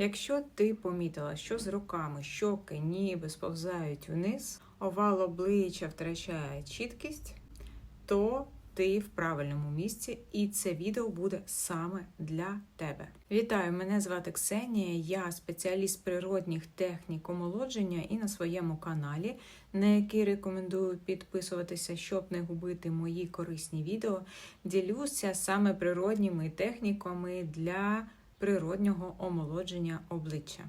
Якщо ти помітила, що з роками щоки ніби сповзають вниз, овал обличчя втрачає чіткість, то ти в правильному місці, і це відео буде саме для тебе. Вітаю! Мене звати Ксенія, я спеціаліст природних технік омолодження і на своєму каналі, на який рекомендую підписуватися, щоб не губити мої корисні відео, ділюся саме природніми техніками для природнього омолодження обличчя.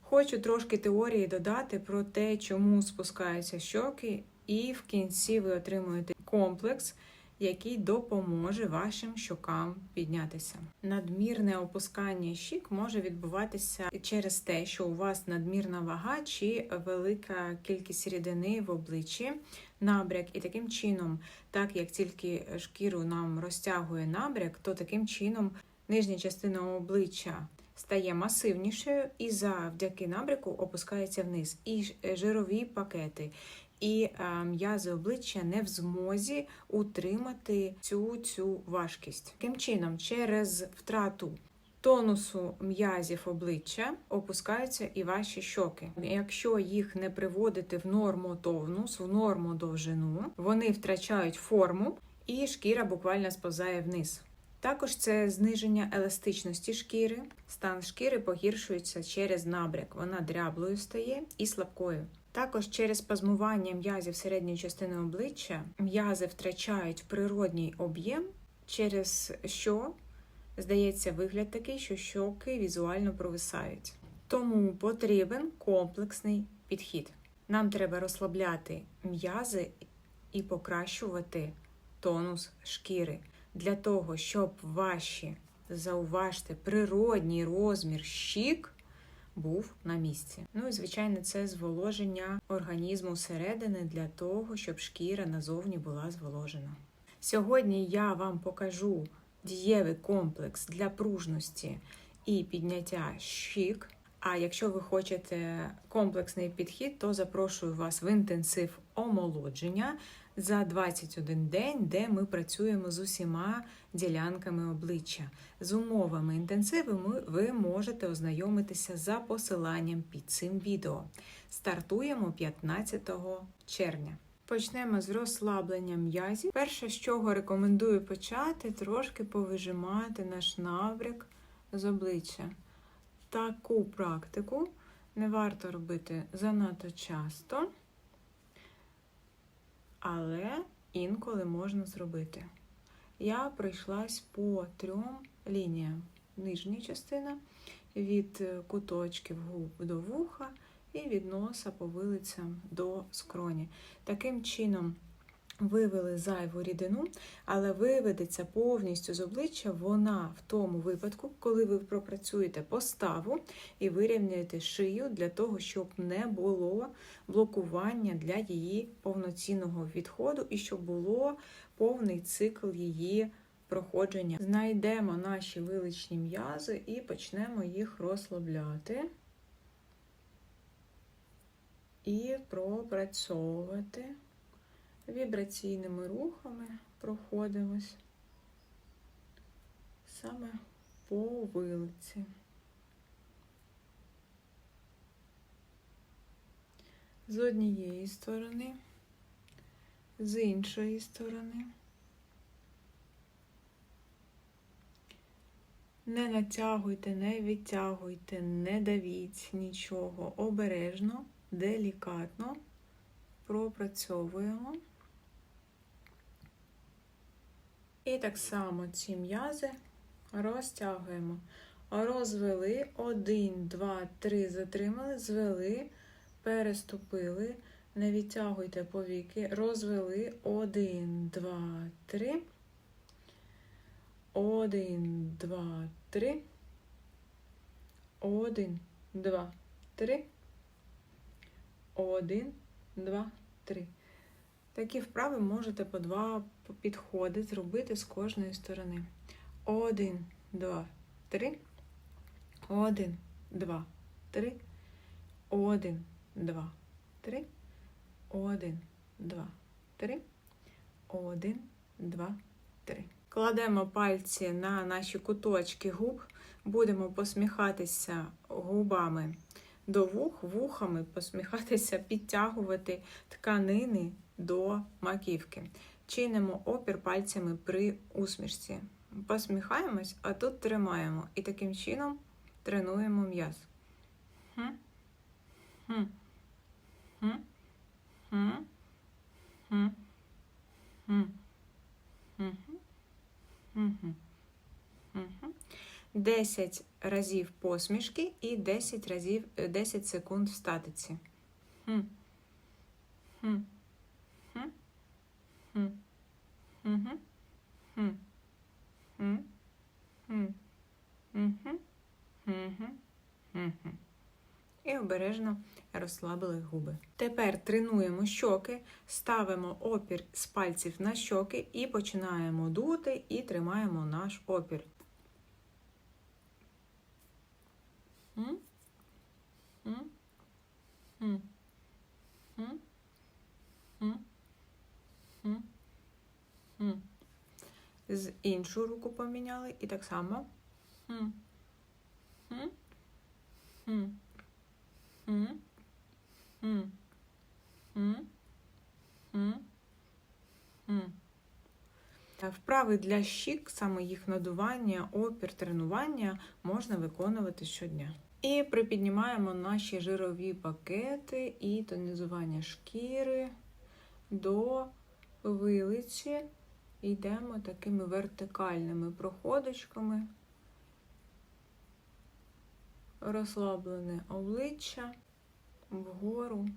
Хочу трошки теорії додати про те, чому спускаються щоки, і в кінці ви отримуєте комплекс, який допоможе вашим щокам піднятися. Надмірне опускання щік може відбуватися через те, що у вас надмірна вага чи велика кількість рідини в обличчі, набряк, і таким чином, так як тільки шкіру нам розтягує набряк, то таким чином нижня частина обличчя стає масивнішою і завдяки набряку опускається вниз. І жирові пакети, і е, м'язи обличчя не в змозі утримати цю цю важкість. Таким чином, через втрату тонусу м'язів обличчя опускаються і ваші щоки. Якщо їх не приводити в норму тонус, в норму довжину, вони втрачають форму, і шкіра буквально сповзає вниз. Також це зниження еластичності шкіри. Стан шкіри погіршується через набряк. Вона дряблою стає і слабкою. Також через спазмування м'язів середньої частини обличчя м'язи втрачають природній об'єм, через що здається вигляд такий, що щоки візуально провисають. Тому потрібен комплексний підхід. Нам треба розслабляти м'язи і покращувати тонус шкіри для того, щоб ваші, зауважте, природній розмір щік був на місці. Ну і звичайно, це зволоження організму всередини для того, щоб шкіра назовні була зволожена. Сьогодні я вам покажу дієвий комплекс для пружності і підняття щік. А якщо ви хочете комплексний підхід, то запрошую вас в інтенсив омолодження за 21 день, де ми працюємо з усіма ділянками обличчя. З умовами інтенсиву ви можете ознайомитися за посиланням під цим відео. Стартуємо 15 червня. Почнемо з розслаблення м'язів. Перше, з чого рекомендую почати, трошки повижимати наш набряк з обличчя. Таку практику не варто робити занадто часто, але інколи можна зробити. Я пройшлась по трьом лініям. Нижня частина від куточків губ до вуха і від носа по вилицям до скроні. Таким чином вивели зайву рідину, але виведеться повністю з обличчя вона в тому випадку, коли ви пропрацюєте поставу і вирівняєте шию для того, щоб не було блокування для її повноцінного відходу і щоб було повний цикл її проходження. Знайдемо наші виличні м'язи і почнемо їх розслабляти і пропрацьовувати. Вібраційними рухами проходимось саме по вилиці. З однієї сторони, з іншої сторони. Не натягуйте, не відтягуйте, не давіть нічого. Обережно, делікатно пропрацьовуємо. І так само ці м'язи розтягуємо. Розвели, один, два, три, затримали, звели, переступили, не відтягуйте повіки, розвели, один, два, три. Один, два, три. Один, два, три. Один, два, три. Такі вправи можете по два підходи зробити з кожної сторони. Один, два, три. Один, два, три. Один, два, три. Один, два, три. Один, два, три. Кладемо пальці на наші куточки губ, будемо посміхатися губами до вух, вухами посміхатися, підтягувати тканини до маківки. Чинимо опір пальцями при усмішці. Посміхаємось, а тут тримаємо. І таким чином тренуємо м'яз. 10 разів посмішки і 10 разів е, 10 секунд в статиці. І обережно розслабили губи. Тепер тренуємо щоки, ставимо опір з пальців на щоки і починаємо дути і тримаємо наш опір. З іншу руку поміняли і так само. М? М? М? М? М? М? М? М? Вправи для щік, саме їх надування, опір, тренування можна виконувати щодня. І припіднімаємо наші жирові пакети і тонізування шкіри до вилиці. Йдемо такими вертикальними проходочками. Розслаблене обличчя вгору.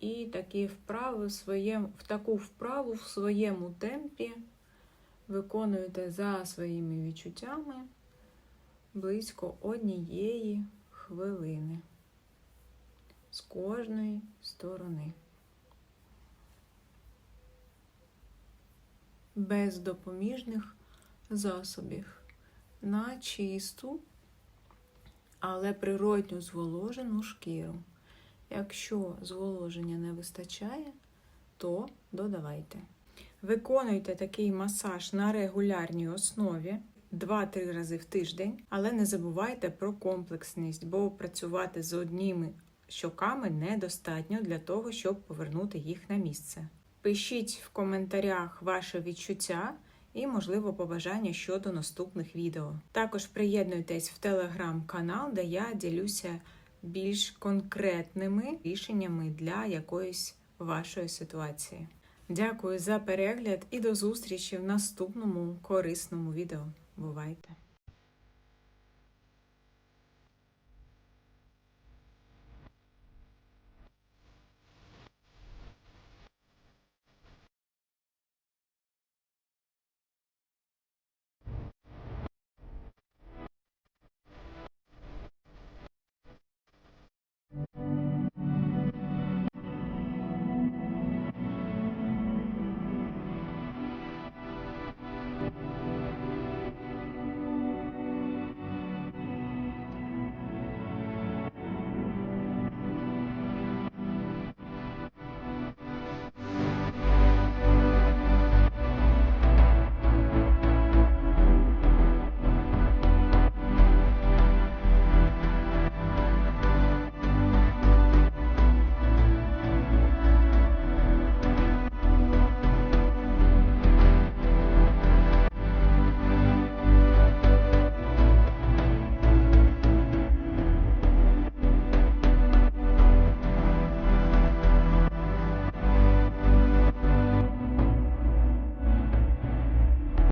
І такі вправи в, своєму, в таку вправу в своєму темпі виконуєте за своїми відчуттями близько однієї хвилини з кожної сторони. Без допоміжних засобів на чисту, але природню зволожену шкіру. Якщо зволоження не вистачає, то додавайте. Виконуйте такий масаж на регулярній основі 2-3 рази в тиждень, але не забувайте про комплексність, бо працювати з одніми щоками недостатньо для того, щоб повернути їх на місце. Пишіть в коментарях ваше відчуття і, можливо, побажання щодо наступних відео. Також приєднуйтесь в телеграм-канал, де я ділюся більш конкретними рішеннями для якоїсь вашої ситуації. Дякую за перегляд і до зустрічі в наступному корисному відео. Бувайте!